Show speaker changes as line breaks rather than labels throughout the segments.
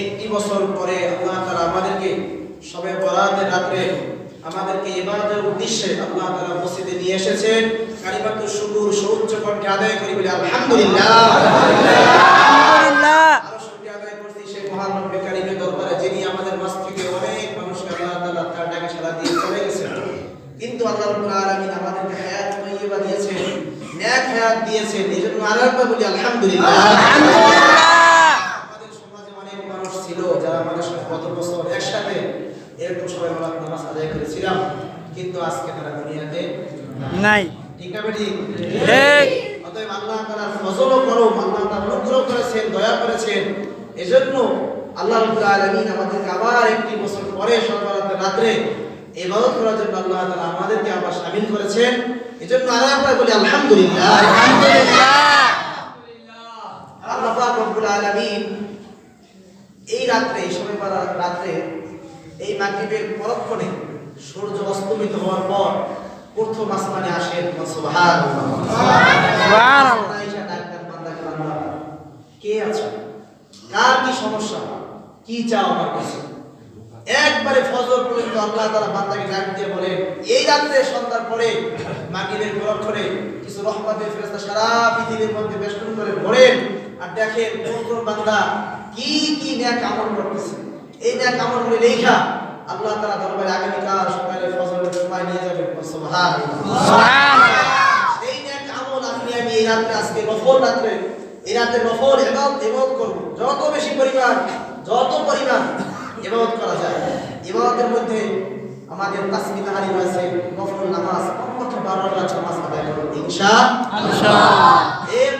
একটি বছর পরে আল্লাহ তাআলা আমাদেরকে সবে বরাতের রাত্রে আমাদেরকে ইবাদতের উদ্দেশ্যে আল্লাহ মসজিদে নিয়ে এসেছেন কালিমাতুর শুকুর সৌচ্চ কণ্ঠে আদায় করি বলি আলহামদুলিল্লাহ আরও শুকরিয়া আদায় করছি সেই মহান রব্বে কারিমের দরবারে যিনি আমাদের মাঝ থেকে অনেক মানুষকে আল্লাহ তাআলা তার ডাকে সাড়া দিয়ে চলে গেছেন কিন্তু আল্লাহ রাব্বুল আলামিন আমাদেরকে হায়াত তৈয়বা দিয়েছেন নেক হায়াত দিয়েছেন এজন্য আরেকবার বলি আলহামদুলিল্লাহ। আমাদের সমাজে অনেক মানুষ ছিল যারা আমাদের সাথে গত বছর একসাথে এরকম সবাই আমরা নামাজ আদায় করেছিলাম কিন্তু আজকে তারা দুনিয়াতে
নাই।
ঠিক না
ঠিক।
অতএব আল্লাহ তাআলার ফজল ও আল্লাহ তাআলা অনুগ্রহ করেছেন দয়া করেছেন। এজন্য আল্লাহ রাব্বুল আলামিন আমাদেরকে আবার একটি বছর পরে সকালের রাত্রে ইবাদত করার জন্য আল্লাহ তাআলা আমাদেরকে আবার শামিল করেছেন। এজন্য আর একবার বলি আলহামদুলিল্লাহ।
আলহামদুলিল্লাহ।
রব্বুল আলামিন এই রাত্রে পারা রাত্রে এই মাগরিবের পরক্ষণে সূর্য অস্তমিত হওয়ার পর প্রথম আসমানে আসেন কে আছো? কার কি সমস্যা? কি চাও আমার কাছে? একবারে ফজর পর্যন্ত আল্লাহ তাআলা বান্দাকে ডাক দিয়ে বলেন এই রাত্রে সন্ধ্যার পরে মাগরিবের পরক্ষণে কিছু রহমতের সারা পৃথিবীর মধ্যে বেষ্টন করে ভরেন আর দেখেন কোন কোন বান্দা কি কি নেক আমল করতেছে? এই নেক আমলগুলি লেখা আল্লাহ তাআলা দরবারে আগামীকাল সকালে ফজরের সময় নিয়ে যাবেন। সুবহানাল্লাহ। এই নেক আমল আপনি আমি এই রাত্রে আজকে নফল রাত্রে এই রাতে নফল ইবাদত ইবাদত করব। যত বেশি পরিমাণ যত পরিমাণ ইবাদত করা যায় ইবাদতের মধ্যে আমাদের তাসবিহ তাহরিম আছে নফল নামাজ কমপক্ষে 12 রাকাত নামাজ আদায় করব ইনশাআল্লাহ।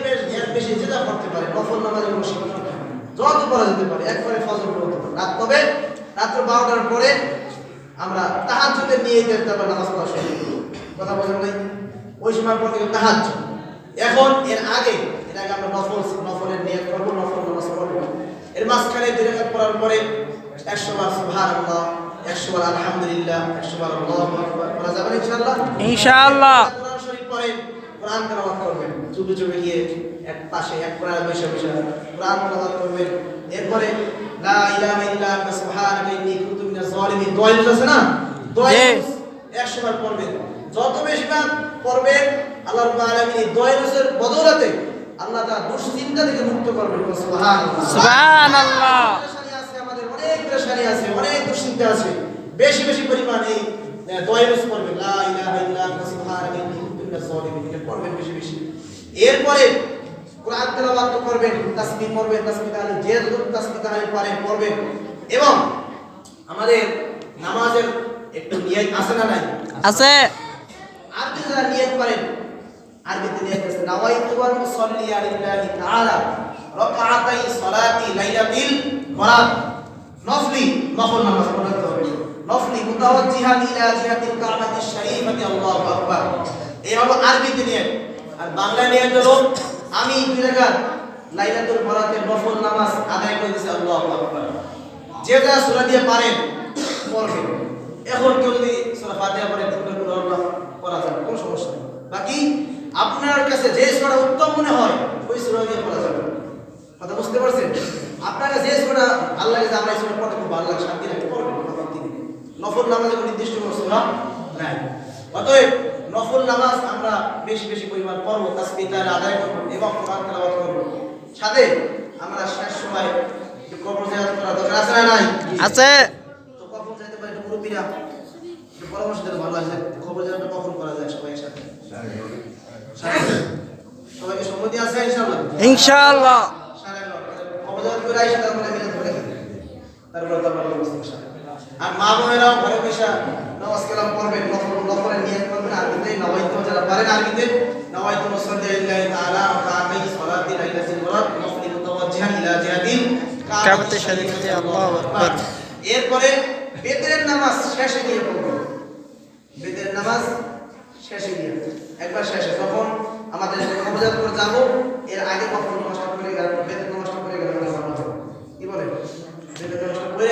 বেশি এর বেশি যেটা করতে পারে নফল নামাজের কোনো সীমা নেই। যত পড়া যেতে পারে একবারে ফজর পড়তে পারে। রাত তবে রাত্র 12টার পরে আমরা তাহাজ্জুদের নিয়ে যেতে তারপর নামাজ পড়া শুরু কথা বলেন নাই ওই সময় পর থেকে তাহাজ্জুদ। এখন এর আগে এর আগে আমরা নফল নফলের নিয়ত করব নফল নামাজ পড়ব। এর মাঝখানে দুই রাকাত পড়ার পরে 100 বার সুবহানাল্লাহ 100 বার আলহামদুলিল্লাহ 100 বার আল্লাহু পড়া যাবে না ইনশাআল্লাহ?
ইনশাআল্লাহ।
শরীফ পড়েন কোরআন তেলাওয়াত করবেন চুপে চুপে গিয়ে এক পাশে এক কোরআন বসে বসে কোরআন তেলাওয়াত করবেন। এরপরে লা ইলাহা ইল্লা আনতা সুবহানাকা ইন্নী কুনতু মিনাজ জালিমিন দোয়া আছে না? দোয়া
জি।
ইউজ 100 বার পড়বেন। যত বেশি বার পড়বেন আল্লাহ রাব্বুল আলামিন এই দোয়া ইউজের বদৌলতে আল্লাহ তাআলা দুশ্চিন্তা থেকে মুক্ত করবেন। সুবহানাল্লাহ।
সুবহানাল্লাহ।
পেরেশানি আমাদের অনেক পেরেশানি আছে অনেক দুশ্চিন্তা আছে। বেশি বেশি পরিমাণ এই দোয়া ইউজ করবেন লা ইলাহা ইল্লা আনতা সুবহানাকা ইন্নী বেশি বেশি। এরপরে কোরআন তেলাওয়াত করবেন তাসবিহ পড়বেন তাসবিহ তাহলে যে যত তাসবিহ তাহলে পারেন পড়বেন এবং আমাদের নামাজের একটু নিয়ত আছে না নাই?
আছে।
আপনি যারা নিয়ত করেন আরবিতে নিয়ত আছে নাওয়াইতু আন উসাল্লি আলিল্লাহি তাআলা রাকাআতাই সালাতি লাইলাতিল বরাত নফলি নফল নামাজ পড়তে হবে। নফলি মুতাওয়াজ্জিহান ইলা জিহাতিল কাবাতিশ শরীফাতি আল্লাহু আকবার। হলো আরবিতে নিয়ত আর বাংলা নিয়ত হলো আমি দুই রাকাত লাইলাতুল বরাতের নফল নামাজ আদায় করে দিয়েছি, আল্লাহু আকবার। যে যা সূরা দিয়ে পারেন পড়বেন এখন কেউ যদি সূরা ফাতিহা পড়ে, দুটো করে আল্লাহ পড়া যাবে, কোনো সমস্যা নেই। বাকি, আপনার কাছে যে সূরা উত্তম মনে হয়, ওই সূরা দিয়ে পড়া যাবে। কথা বুঝতে পারছেন? আপনার কাছে যে সূরা আল্লাহ কাছে আমরা এই সূরা পড়তে খুব ভালো লাগে, শান্তি লাগে, পড়বেন। নফল নামাজে কোনো নির্দিষ্ট কোনো সূরা নাই অতএব নফল নামাজ আমরা বেশি বেশি পরিমাণ পড়ব তাসবিহ তাহলে আদায় করব এবং কোরআন তেলাওয়াত করব। সাথে আমরা শেষ সময় কবর জিয়ারত করা দরকার আছে না নাই?
আছে।
তো যাইতে পারে মুরব্বীরা। পরামর্শ দিলে ভালো আছে খবর জানাটা কখন করা যায় সবাই নয়টা। সবাইকে সম্মতি আছে ইনশাআল্লাহ?
ইনশাআল্লাহ।
সাড়ে করে আইসা তারপরে তারপরে। আর মা বোনেরাও ঘরে পেশা নামাজ কালাম পড়বেন নফল নফলের নিয়ত করবেন আরবিতে নওয়াইতো যারা পারেন আরবিতে নওয়াইতো মুসাল্লি ইল্লাহি তাআলা ওয়া কামি সালাতি ইলা সিরাত মুসলিম মুতাওয়াজ্জিহান ইলা জিহাদিন
কাবাতে শরীফতে আল্লাহু আকবার
এরপরে বেতের নামাজ শেষে গিয়ে পড়বেন বেতের নামাজ শেষে গিয়ে একবার শেষে তখন আমাদের নবজাতপুর যাব এর আগে কখন নমস্কার করে
গেলাম বেতের নমস্কার করে গেলাম কি বলে
বেতের নমস্কার করে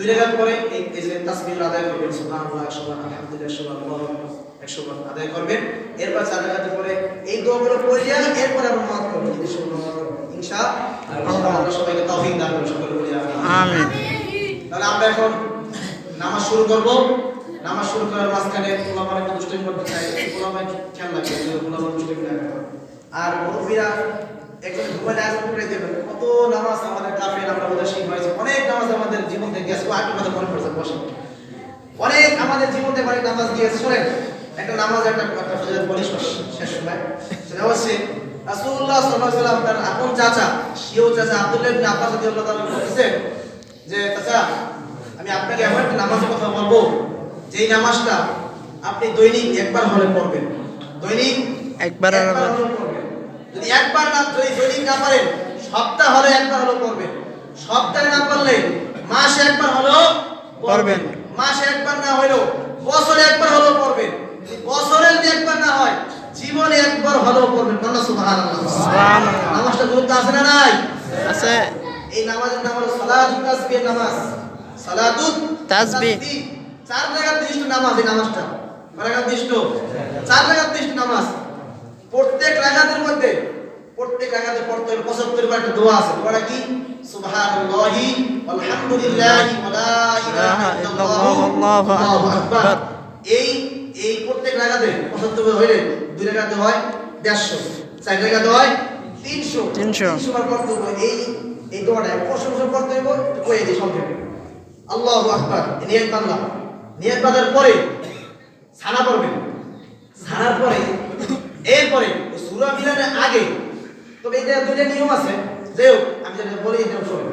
দুই রাকাত পরে এই যে তাসবিহ আদায় করবেন সুবহানাল্লাহ 100 বার আলহামদুলিল্লাহ 100 বার আল্লাহু আকবার 100 বার আদায় করবেন। এরপর চার রাকাতে পরে এই দোয়াগুলো পড়িয়া এরপর আমরা মাফ করবেন যদি শুনুন ইনশাআল্লাহ। আল্লাহ সবাইকে তৌফিক দান করুন সকলে বলি আমিন। তাহলে আমরা এখন নামাজ শুরু করব। নামাজ শুরু করার মাঝখানে একটু দুষ্টামি করতে চাই গোলামার খেয়াল রাখবে গোলামার দুষ্টামি আর মুরব্বীরা একজন ঘুমালে আজ কত নামাজ আমাদের কাফের আমরা বোধহয় হয়েছে অনেক নামাজ আমাদের জীবন থেকে গেছে। আটটা কথা মনে পড়ছে বসে অনেক আমাদের জীবন থেকে অনেক নামাজ শোনেন। একটা নামাজ একটা একটা ফজর বলি শেষ- শেষ সময়। সেটা হচ্ছে রাসূলুল্লাহ সাল্লাল্লাহু আলাইহি ওয়াসাল্লাম তার আপন চাচা সিও চাচা আব্দুল্লাহ ইবনে আব্বাস রাদিয়াল্লাহু তাআলা বলেছেন যে চাচা আমি আপনাকে এমন একটা নামাজের কথা বলব যেই নামাজটা আপনি দৈনিক একবার হলে পড়বেন। দৈনিক
একবার হলে পড়বেন।
যদি একবার না যদি দৈনিক না পারেন সপ্তাহ হলে একবার হলেও পড়বেন। সপ্তাহে না পারলে মাসে একবার হলেও
পড়বেন।
মাসে একবার না হলেও বছরে একবার হলেও করবেন বছরে যদি একবার না হয় জীবনে একবার হলেও করবেন আল্লাহ সুবহানাল্লাহ।
সুবহানাল্লাহ।
নামাজটা গুরুত্ব আছে না নাই?
আছে।
এই নামাজের নাম হলো সালাতুত তাসবিহ নামাজ। সালাতুত
তাসবিহ।
চার রাকাত বিশিষ্ট নামাজ এই নামাজটা। কয় রাকাত বিশিষ্ট। চার রাকাত বিশিষ্ট নামাজ। প্রত্যেক রাকাতের মধ্যে প্রত্যেক রাকাতে পড়তে হলে 75 বার একটা দোয়া আছে। দোয়াটা কি? সুবহানাল্লাহি আলহামদুলিল্লাহি ওয়া লা ইলাহা ইল্লাল্লাহু।
আল্লাহু
আল্লাহু আকবার।
আকবার।
এই এই প্রত্যেক রাকাতে 75 বার হইলে দুই রাকাতে হয় 150 চার রাকাতে হয় 300
300
300 বার পড়তে হবে এই এই দোয়াটা প্রশংসা করতে হবে একটু কয়ে দিই সংক্ষেপে আল্লাহু আকবার। নিয়ত বাঁধার পরে ছানা পড়বেন। ছানার পরে এরপরে সূরা মিলানের আগে, তবে এটা দুইটা নিয়ম আছে যে আমি যেটা বলি এটা শোনেন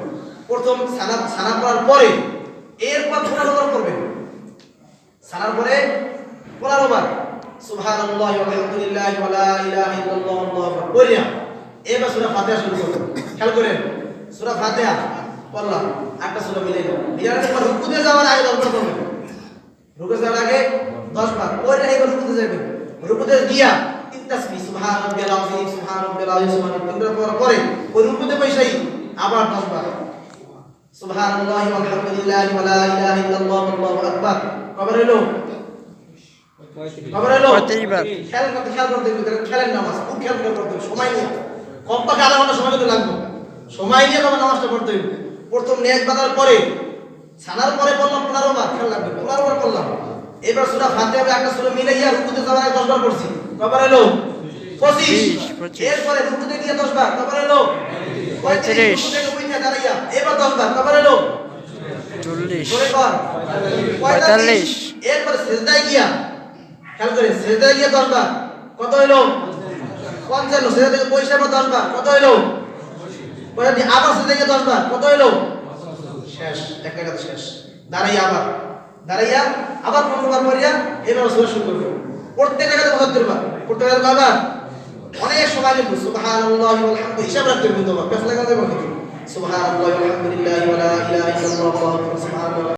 প্রথম ছানা ছানা পড়ার পরে, এরপর পনেরো বার করবেন ছানার পরে বার সুবহানাল্লাহ আলহামদুলিল্লাহ ওয়া লা ইলাহা ইল্লাল্লাহ, আল্লাহু আকবার। বলিয়া এবার সূরা ফাতিহা শুরু করবেন খেয়াল করেন, সূরা ফাতিহা পড়লাম, আটটা সূরা মিলে গেল। মিলানোর পর রুকুতে যাওয়ার আগে দশ বার করবেন রুকুতে যাওয়ার আগে দশ বার। পরে এবার রুকুতে যাবেন রুকুতে গিয়া তাসবিহ সুবহান রাব্বিয়াল আযীম সুবহান রাব্বিয়াল আযীম সুবহান পর পরে ওই রুকুতে বসেই আবার দশ বার সুবহানাল্লাহ ওয়ালহামদুলিল্লাহ ওয়া লা ইলাহা ইল্লাল্লাহ আল্লাহু আকবার। কবার হলো কবার হলো
35 বার।
খেয়াল করতে খেয়াল করতে খেলেন নামাজ খুব খেয়াল করে পড়তে হবে। সময় নিয়ে। কমপক্ষে আধা ঘণ্টা সময় কিন্তু লাগবে। সময় নিয়ে তবে নামাজটা পড়তে হবে প্রথম নেক বাঁধার পরে ছানার পরে বললাম পনেরো বার খেয়াল লাগবে পনেরো বার করলাম এবার সুরা ফাতে হবে একটা সুরা মিলাইয়া রুকুতে যাওয়ার আগে দশ বার পড়ছি। কবার হলো পঁচিশ। এরপরে রুকুতে গিয়ে দশ বার কবার হলো
পঁয়ত্রিশ।
দাঁড়াইয়া এবার দশ বার কবার হলো
চল্লিশ। পঁয়তাল্লিশ।
এরপরে সেজদায় গিয়া খেয়াল করে সেজদায় গিয়া দশ বার কত হইল পঞ্চান্ন। সেজদা থেকে পয়সা আবার দশ বার কত হইল পয়সা আবার সেজদায় গিয়া দশ বার কত হইল শেষ এক শেষ। দাঁড়াইয়া আবার দাঁড়াইয়া আবার পনেরো বার পড়িয়া এবার শুরু করবে। প্রত্যেক টাকাতে পঁচাত্তর বার পড়তে টাকাতে কয়বার অনেক সময় লিখব সুবহানাল্লাহি ওয়াল হামদু হিসাব রাখতে হবে তোমার পেছনে কথা বলতে সুবহানাল্লাহি ওয়াল হামদুলিল্লাহি ওয়া লা ইলাহা